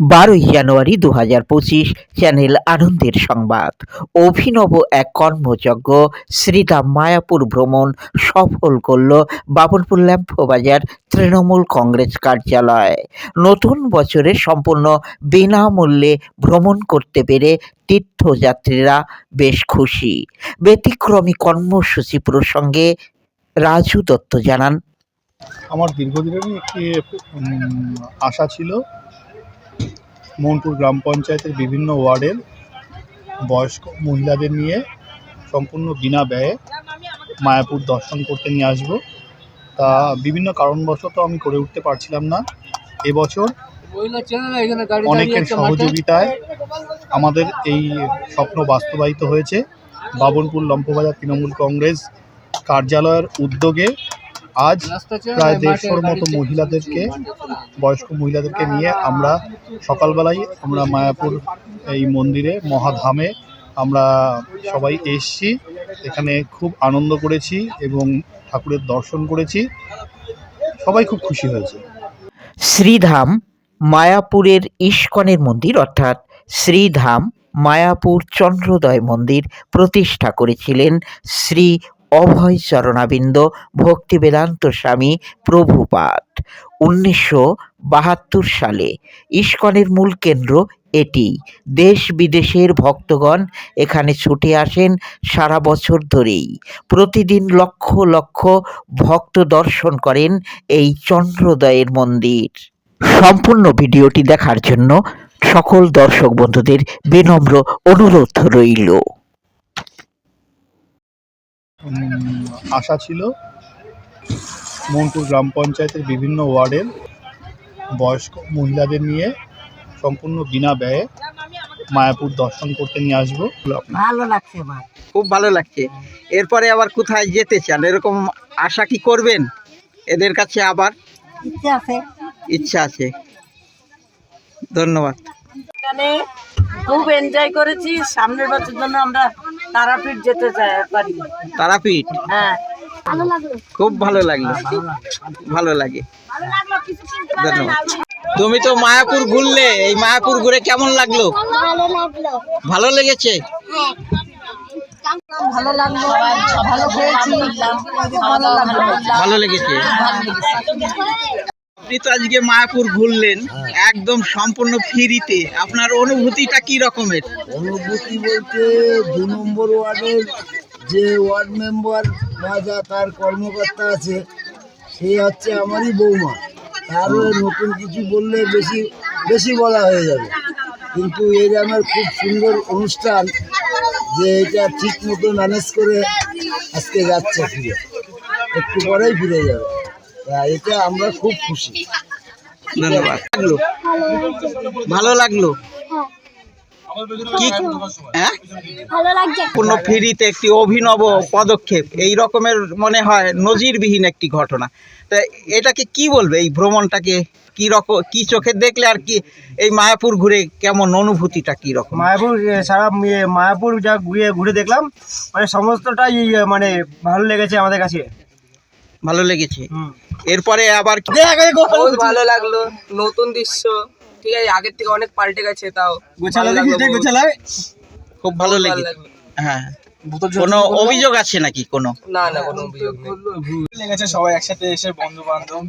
বারোই জানুয়ারি দু হাজার পঁচিশ, চ্যানেল আনন্দের সংবাদ। অভিনব এক কর্মযজ্ঞ, শ্রীরাম মায়াপুর ভ্রমণ সফল করল বাবনপুর ল্যাম্পো বাজার তৃণমূল কংগ্রেস কার্যালয়। নতুন বছরে সম্পূর্ণ বিনামূল্যে ভ্রমণ করতে পেরে তীর্থযাত্রীরা বেশ খুশি। ব্যতিক্রমী কর্মসূচি প্রসঙ্গে রাজু দত্ত জানান, আমার দীর্ঘদিনেরই একটি আশা ছিল মোহনপুর গ্রাম পঞ্চায়েতের বিভিন্ন ওয়ার্ডের বয়স্ক মহিলাদের নিয়ে সম্পূর্ণ বিনা ব্যয়ে মায়াপুর দর্শন করতে নিয়ে আসব। তা বিভিন্ন কারণবশত আমি করে উঠতে পারছিলাম না। এবছর অনেকের সহযোগিতায় আমাদের এই স্বপ্ন বাস্তবায়িত হয়েছে। বাবনপুর লম্পবাজার তৃণমূল কংগ্রেস কার্যালয়ের উদ্যোগে আজ প্রায় দেড়শোর মতো মহিলাদেরকে বয়স্ক মহিলাদেরকে নিয়ে আমরা সকালবেলায় আমরা মায়াপুর এই মন্দিরে মহাধামে আমরা সবাই এসছি। এখানে খুব আনন্দ করেছি এবং ঠাকুরের দর্শন করেছি। সবাই খুব খুশি হয়েছে। শ্রীধাম মায়াপুরের ইস্কনের মন্দির অর্থাৎ শ্রীধাম মায়াপুর চন্দ্রোদয় মন্দির প্রতিষ্ঠা করেছিলেন শ্রী অভয় চরণাবিন্দ ভক্তি বেদান্ত স্বামী, প্রভুপাদ। উনিশশো বাহাত্তর সালে ইস্কনের মূল কেন্দ্র এটি। দেশ বিদেশের ভক্তগণ এখানে ছুটে আসেন সারা বছর ধরেই। প্রতিদিন লক্ষ লক্ষ ভক্ত দর্শন করেন এই চন্দ্রোদয়ের মন্দির। সম্পূর্ণ ভিডিওটি দেখার জন্য সকল দর্শক বন্ধুদের বিনম্র অনুরোধ রইল। আশা ছিল। মোহনপুর গ্রাম পঞ্চায়েতের বিভিন্ন ওয়ার্ডের বয়স্ক মহিলাদের নিয়ে সম্পূর্ণ বিনা ব্যয়ে মায়াপুর দর্শন করতে নিয়ে আসব। ভালো লাগছে খুব ভালো লাগছে। এরপরে আবার কোথায় যেতে চান? এরকম আশা কি করবেন? এদের কাছে আবার? ইচ্ছে আছে। ইচ্ছা আছে। ধন্যবাদ। খুব এনজয় করেছি। সামনের বছর জন্য আমরা তারাপীঠ যেতে পারি তারাপীঠ? হ্যাঁ। খুব ভালো লাগল ভালো লাগে। ধন্যবাদ। তুমি তো মায়াপুর ঘুরলে। এই মায়াপুর ঘুরে কেমন লাগল? ভালো লেগেছে? ভালো লাগল ভালো খেয়েছি। ভালো লেগেছে। আপনি তো আজকে মায়াপুর ঘুরলেন একদম সম্পূর্ণ ফ্রিতে। আপনার অনুভূতিটা কি রকমের? অনুভূতি বলতে দু নম্বর ওয়ার্ডের যে ওয়ার্ড মেম্বার যা তার কর্মকর্তা আছে সে হচ্ছে আমারই বৌমা। তারও নতুন কিছু বললে বেশি বেশি বলা হয়ে যাবে। কিন্তু এই আমার খুব সুন্দর অনুষ্ঠান যে এটা ঠিক মতো ম্যানেজ করে আজকে যাচ্ছে ফিরে। একটু পরেই ফিরে যাবে। এটা আমরা খুব খুশি। ধন্যবাদ। লাগল? ভালো লাগল? কি? হ্যাঁ? লাগছে ফ্রিতে একটি অভিনব পদক্ষেপ এই রকমের মনে হয় নজিরবিহীন একটি ঘটনা। তা এটাকে কি বলবে? এই ভ্রমণটাকে কি রকম কি চোখে দেখলে আর কি এই মায়াপুর ঘুরে কেমন অনুভূতিটা কি রকম? মায়াপুর সারা ইয়ে, মায়াপুর যা ঘুরে ঘুরে দেখলাম মানে সমস্তটাই মানে ভালো লেগেছে আমাদের কাছে। ভালো লেগেছে। এরপরে আবার ভালো লাগল নতুন দৃশ্য। ঠিক আছে আগের থেকে অনেক পাল্টে গেছে তাও। গোছালা খুব ভালো লেগেছে। হ্যাঁ। কোনো অভিযোগ আছে নাকি কোনো? না না কোনো অভিযোগ নেই। সবাই একসাথে এসে বন্ধু বান্ধব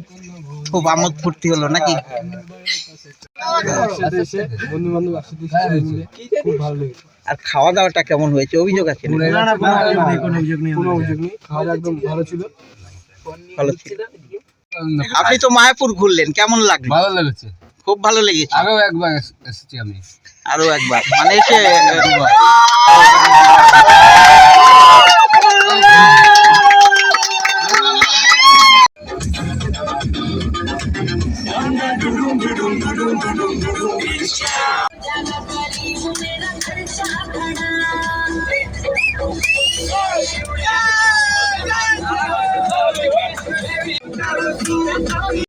খুব আমোদ ফুর্তি হলো নাকি? বন্ধু বান্ধব খুব ভালো লেগেছে। আর খাওয়া দাওয়াটা কেমন হয়েছে? অভিযোগ আছে না না কোনো অভিযোগ নেই। কোনো অভিযোগ নেই। কোনো অভিযোগ নেই। খাওয়া দাওয়া একদম ভালো ছিল। ভালো আপনি তো মায়াপুর ঘুরলেন কেমন লাগল? ভালো লেগেছে। খুব ভালো লেগেছে। আরও একবার এসেছি আমি। আরও একবার। মানে সে একবার।